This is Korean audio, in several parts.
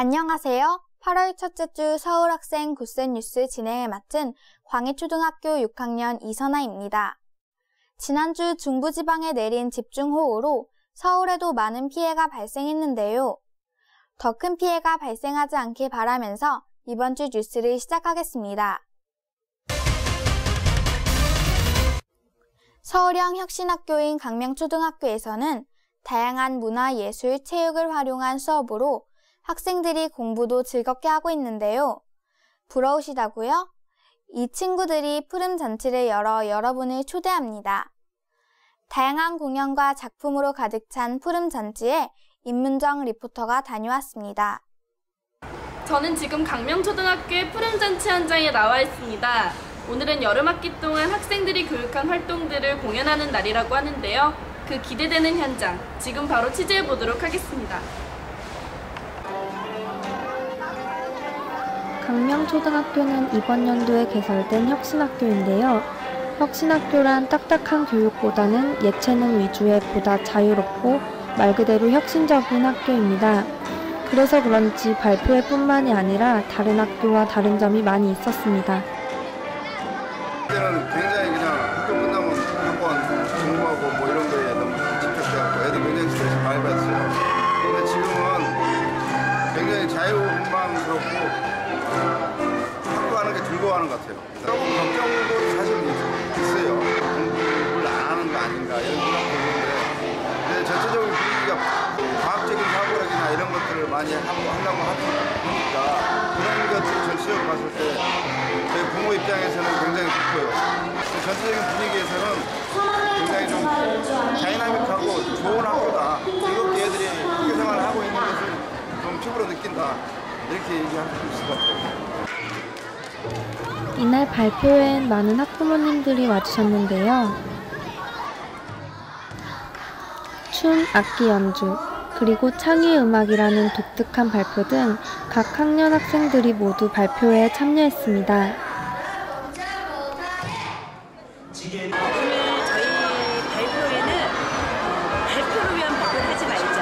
안녕하세요. 8월 첫째 주 서울학생 굿센 뉴스 진행을 맡은 광해초등학교 6학년 이선아입니다. 지난주 중부지방에 내린 집중호우로 서울에도 많은 피해가 발생했는데요. 더 큰 피해가 발생하지 않길 바라면서 이번 주 뉴스를 시작하겠습니다. 서울형 혁신학교인 강명초등학교에서는 다양한 문화, 예술, 체육을 활용한 수업으로 학생들이 공부도 즐겁게 하고 있는데요. 부러우시다고요? 이 친구들이 푸름 잔치를 열어 여러분을 초대합니다. 다양한 공연과 작품으로 가득 찬 푸름 잔치에 임문정 리포터가 다녀왔습니다. 저는 지금 강명초등학교의 푸른 잔치 현장에 나와 있습니다. 오늘은 여름학기 동안 학생들이 교육한 활동들을 공연하는 날이라고 하는데요. 그 기대되는 현장, 지금 바로 취재해 보도록 하겠습니다. 강명초등학교는 이번 연도에 개설된 혁신학교인데요. 혁신학교란 딱딱한 교육보다는 예체능 위주의 보다 자유롭고 말 그대로 혁신적인 학교입니다. 그래서 그런지 발표회뿐만이 아니라 다른 학교와 다른 점이 많이 있었습니다. 굉장히 즐거워하는 것 같아요. 조금 걱정도 사실 있어요. 공부를 안 하는 거 아닌가 이런 생각도 있는데 근데 전체적인 분위기가 과학적인 사고력이나 이런 것들을 많이 하고 하려고 하니까 그런 것들을 전체적으로 봤을 때 저희 부모 입장에서는 굉장히 좋고요. 전체적인 분위기에서는 굉장히 좀 다이나믹하고 좋은 학교다. 즐겁게 애들이 학교 생활을 하고 있는 것을 좀 피부로 느낀다. 이렇게 얘기할 수 있을 것 같아요. 이날 발표회엔 많은 학부모님들이 와주셨는데요. 춤, 악기 연주, 그리고 창의 음악이라는 독특한 발표 등 각 학년 학생들이 모두 발표회에 참여했습니다. 오늘 저희 발표회는 어, 발표를 위한 발표를 하지 말자.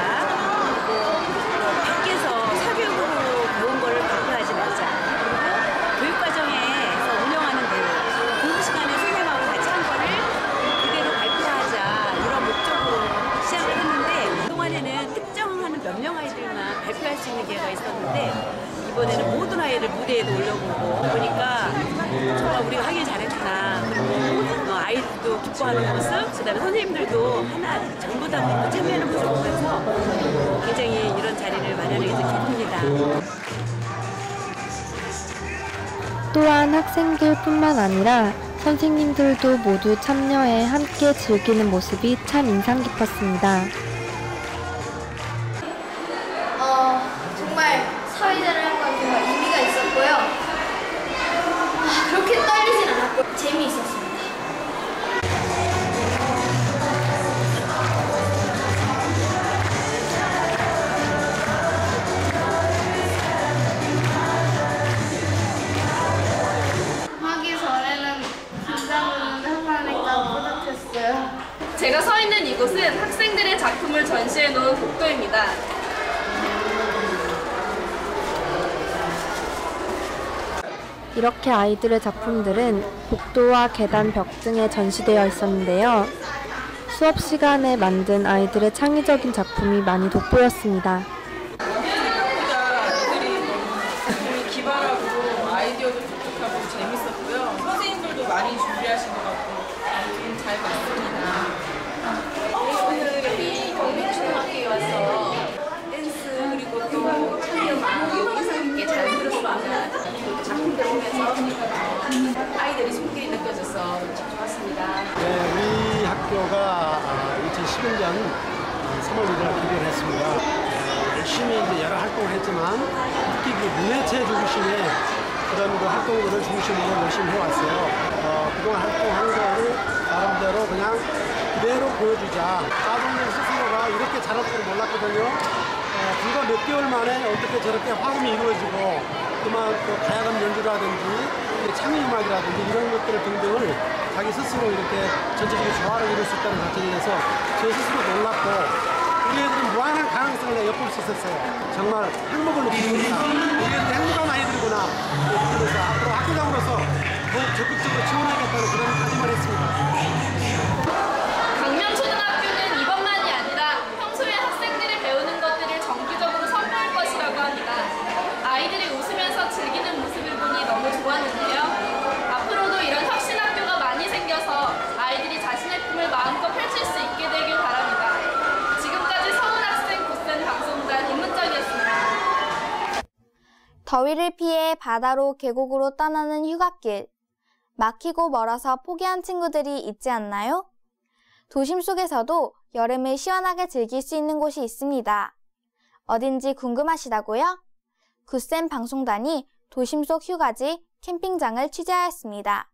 그리고 어, 밖에서 사교육으로 배운 거를 발표하지 말자. 그리고 교육과정에서 운영하는 대로 공부 시간에 선생님하고 같이 한 거를 그대로 발표하자. 이런 목적으로 시작을 했는데 그동안에는 특정하는 몇 명 아이들만 발표할 수 있는 기회가 있었는데 이번에는 모든 아이를 무대에 올려보고 보니까 정말 우리가 하길 잘했구나. 그리고 어, 아이들도 기뻐하는 모습, 그다음에 선생님들도 하나 전부 다 모두 참여하는 모습을 보면서 굉장히 이런 자리를 마련하게 기쁩니다. 또한 학생들뿐만 아니라 선생님들도 모두 참여해 함께 즐기는 모습이 참 인상 깊었습니다. 어, 정말 사회자를 한 건 정말 의미가 있었고요. 아, 그렇게 떨리진 않았고 재미있었습니 이렇게 아이들의 작품들은 복도와 계단 벽 등에 전시되어 있었는데요. 수업 시간에 만든 아이들의 창의적인 작품이 많이 돋보였습니다. 생각보다 애들이 작품이 기발하고 아이디어도 독특하고 재밌었고요. 선생님들도 많이 준비하신 것 같고 아무튼 잘 봤습니다. 오늘이 경민초등학교에 와서 댄스 그리고 또 창의음악 여기서 함께 잘 들었습니다. 작품들 보면서 아이들이 손길이 느껴져서 참 좋았습니다. 네, 우리 학교가 2011년 3월 1일 기대를 했습니다. 어, 열심히 이제 여러 활동을 했지만 특히 그 문해체 중심의 그런 그 활동들을 중심으로 열심히 해왔어요. 어, 그동안 활동한 거를 나름대로 그냥 그대로 보여주자. 짜동님 스스로가 이렇게 잘할 줄 몰랐거든요. 어, 불과 몇 개월 만에 어떻게 저렇게 화음이 이루어지고 그만 또 다양한 연주라든지 이게 창의 음악이라든지 이런 것들 등등을 자기 스스로 이렇게 전체적인 조화를 이룰 수 있다는 자체에 대해서 저 스스로 놀랐고 우리 애들은 무한한 가능성을 엿볼 수 있었어요. 정말 행복을 느끼는구나. 우리가 이제 행복감 많이 들구나. 그래서 앞으로 학교장으로서 더욱 적극적으로 지원하겠다는 그런 다짐을 했습니다. 강명초등학교는 이번만이 아니라 평소에 학생들이 배우는 것들을 정기적으로 선보일 것이라고 합니다. 아이들이 웃으면서 즐기는 모습을 보니 너무 좋았는데요. 앞으로도 이런 혁신학교가 많이 생겨서 아이들이 자신의 꿈을 마음껏 펼칠 수 있게 되길 바랍니다. 지금까지 서울학생 구센 방송단 임문정이었습니다. 더위를 피해 바다로 계곡으로 떠나는 휴가길. 막히고 멀어서 포기한 친구들이 있지 않나요? 도심 속에서도 여름을 시원하게 즐길 수 있는 곳이 있습니다. 어딘지 궁금하시다고요? 구센 방송단이 도심 속 휴가지 캠핑장을 취재하였습니다.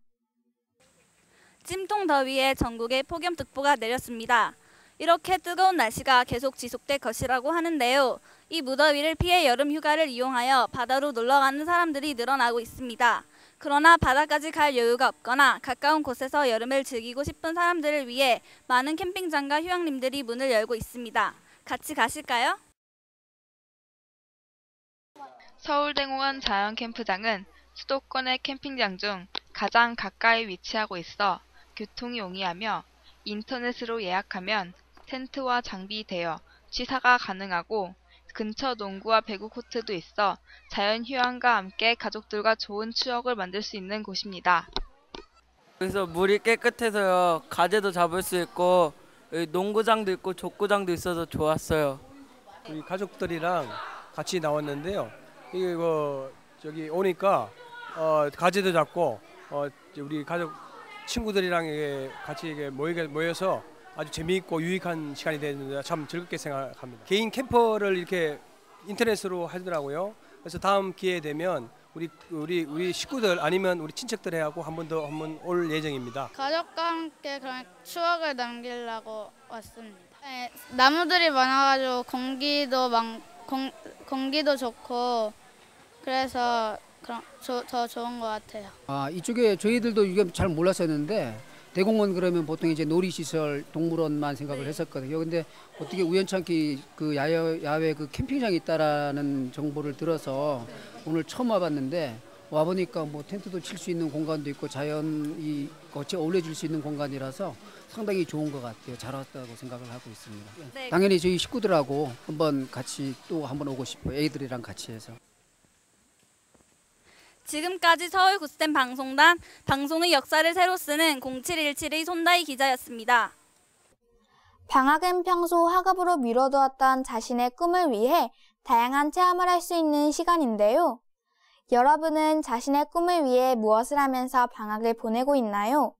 찜통 더위에 전국에 폭염특보가 내렸습니다. 이렇게 뜨거운 날씨가 계속 지속될 것이라고 하는데요. 이 무더위를 피해 여름 휴가를 이용하여 바다로 놀러 가는 사람들이 늘어나고 있습니다. 그러나 바다까지 갈 여유가 없거나 가까운 곳에서 여름을 즐기고 싶은 사람들을 위해 많은 캠핑장과 휴양림들이 문을 열고 있습니다. 같이 가실까요? 서울대공원 자연캠프장은 수도권의 캠핑장 중 가장 가까이 위치하고 있어 교통이 용이하며 인터넷으로 예약하면 텐트와 장비 대여, 취사가 가능하고 근처 농구와 배구 코트도 있어 자연 휴양과 함께 가족들과 좋은 추억을 만들 수 있는 곳입니다. 그래서 물이 깨끗해서요 가재도 잡을 수 있고 여기 농구장도 있고 족구장도 있어서 좋았어요. 우리 가족들이랑 같이 나왔는데요. 이거 저기 오니까 어, 가재도 잡고 어, 우리 가족 친구들이랑 이게 같이 모여서 아주 재미있고 유익한 시간이 됐는데 참 즐겁게 생각합니다. 개인 캠퍼를 이렇게 인터넷으로 하더라고요. 그래서 다음 기회 되면 우리 우리 우리 식구들 아니면 우리 친척들하고 한 번 더 한 번 올 예정입니다. 가족과 함께 그런 추억을 남기려고 왔습니다. 네, 나무들이 많아가지고 공기도 많, 공, 공기도 좋고 그래서 그런 조, 더 좋은 것 같아요. 아 이쪽에 저희들도 이게 잘 몰랐었는데 대공원 그러면 보통 이제 놀이시설, 동물원만 생각을 했었거든요. 근데 어떻게 우연찮게 그 야외, 야외 그 캠핑장이 있다라는 정보를 들어서 오늘 처음 와봤는데 와보니까 뭐 텐트도 칠 수 있는 공간도 있고 자연이 같이 어울려줄 수 있는 공간이라서 상당히 좋은 것 같아요. 잘 왔다고 생각을 하고 있습니다. 네. 당연히 저희 식구들하고 한번 같이 또 한번 오고 싶어요. 애들이랑 같이 해서. 지금까지 서울 구스텐 방송단 방송의 역사를 새로 쓰는 0717의 손다희 기자였습니다. 방학은 평소 학업으로 미뤄두었던 자신의 꿈을 위해 다양한 체험을 할 수 있는 시간인데요. 여러분은 자신의 꿈을 위해 무엇을 하면서 방학을 보내고 있나요?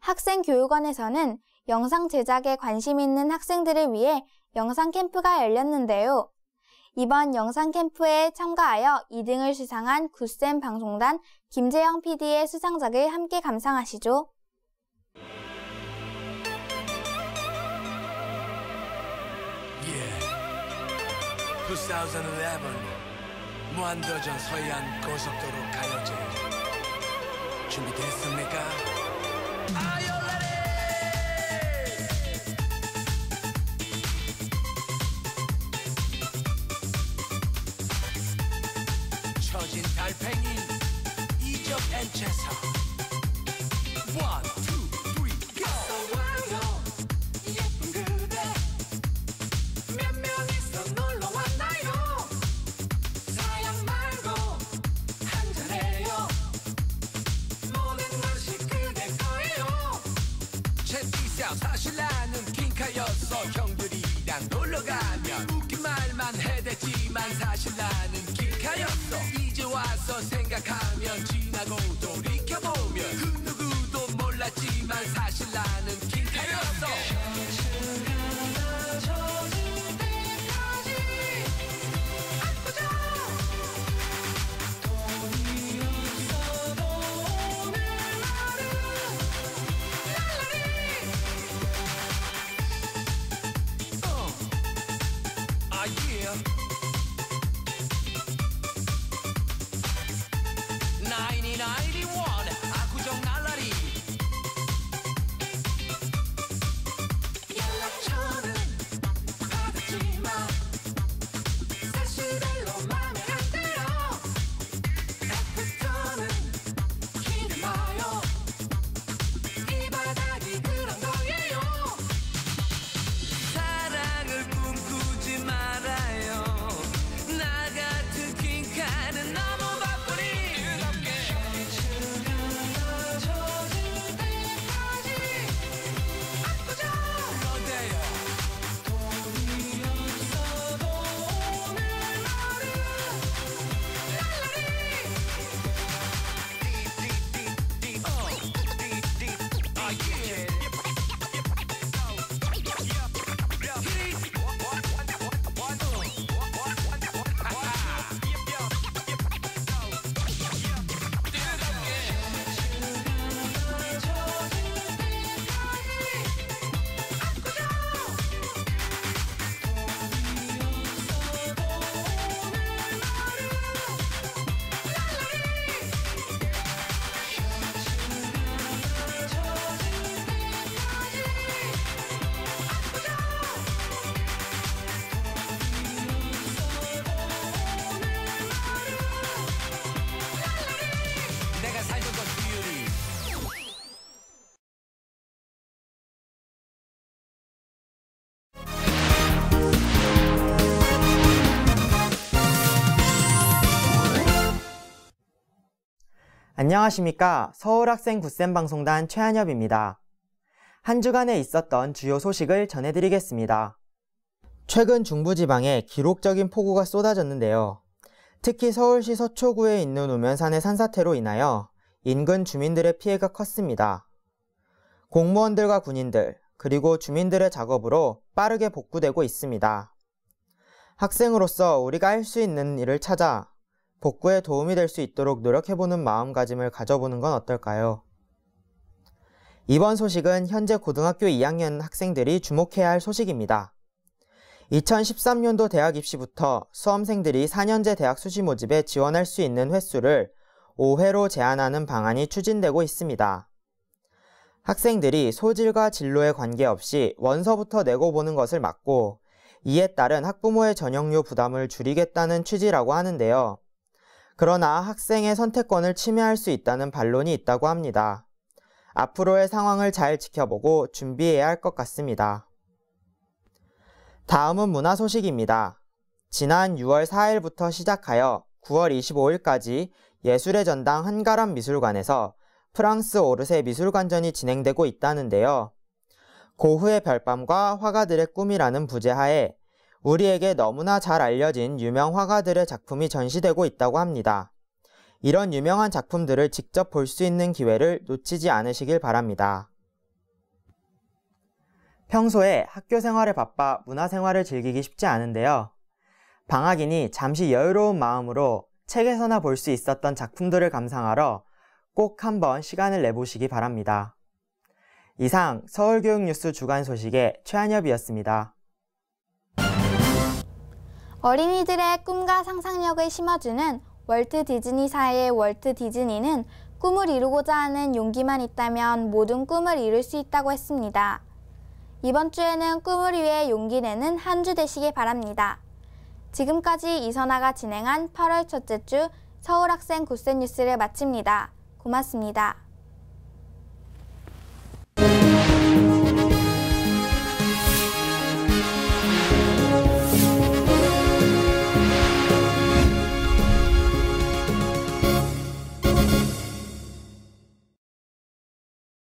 학생교육원에서는 영상 제작에 관심 있는 학생들을 위해 영상 캠프가 열렸는데요. 이번 영상 캠프에 참가하여 2등을 수상한 구센 방송단 김재영 PD의 수상작을 함께 감상하시죠. Yeah. 2011 무한도전 서해안 고속도로 가요제 준비됐습니까? 달팽이 이적 앤체서 One, 안녕하십니까. 서울학생 구센방송단 최한엽입니다. 한 주간에 있었던 주요 소식을 전해드리겠습니다. 최근 중부지방에 기록적인 폭우가 쏟아졌는데요. 특히 서울시 서초구에 있는 우면산의 산사태로 인하여 인근 주민들의 피해가 컸습니다. 공무원들과 군인들, 그리고 주민들의 작업으로 빠르게 복구되고 있습니다. 학생으로서 우리가 할 수 있는 일을 찾아 복구에 도움이 될 수 있도록 노력해보는 마음가짐을 가져보는 건 어떨까요? 이번 소식은 현재 고등학교 2학년 학생들이 주목해야 할 소식입니다. 2013년도 대학 입시부터 수험생들이 4년제 대학 수시 모집에 지원할 수 있는 횟수를 5회로 제한하는 방안이 추진되고 있습니다. 학생들이 소질과 진로에 관계없이 원서부터 내고 보는 것을 막고 이에 따른 학부모의 전형료 부담을 줄이겠다는 취지라고 하는데요. 그러나 학생의 선택권을 침해할 수 있다는 반론이 있다고 합니다. 앞으로의 상황을 잘 지켜보고 준비해야 할 것 같습니다. 다음은 문화 소식입니다. 지난 6월 4일부터 시작하여 9월 25일까지 예술의 전당 한가람 미술관에서 프랑스 오르세 미술관전이 진행되고 있다는데요. 고흐의 별밤과 화가들의 꿈이라는 부제하에 우리에게 너무나 잘 알려진 유명 화가들의 작품이 전시되고 있다고 합니다. 이런 유명한 작품들을 직접 볼 수 있는 기회를 놓치지 않으시길 바랍니다. 평소에 학교 생활에 바빠 문화 생활을 즐기기 쉽지 않은데요. 방학이니 잠시 여유로운 마음으로 책에서나 볼 수 있었던 작품들을 감상하러 꼭 한번 시간을 내보시기 바랍니다. 이상 서울교육뉴스 주간 소식의 최한엽이었습니다. 어린이들의 꿈과 상상력을 심어주는 월트 디즈니사의 월트 디즈니는 꿈을 이루고자 하는 용기만 있다면 모든 꿈을 이룰 수 있다고 했습니다. 이번 주에는 꿈을 위해 용기 내는 한 주 되시길 바랍니다. 지금까지 이선아가 진행한 8월 첫째 주 서울학생 굿센 뉴스를 마칩니다. 고맙습니다.